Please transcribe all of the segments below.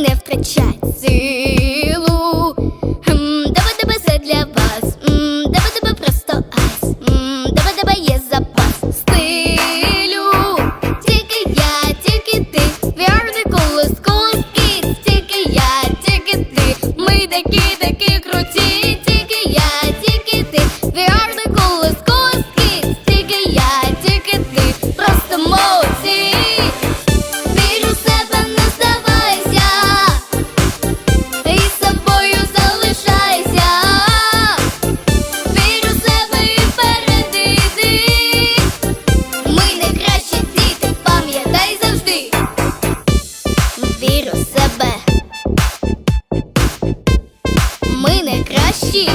не втрачай сил Ми найкращі.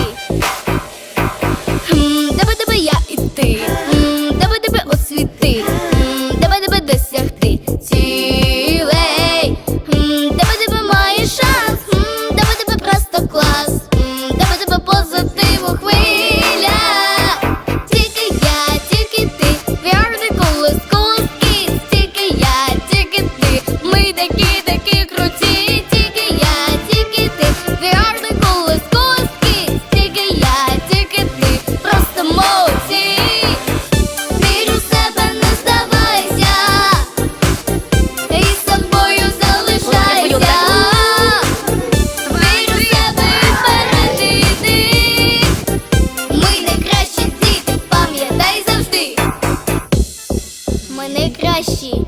Найкращі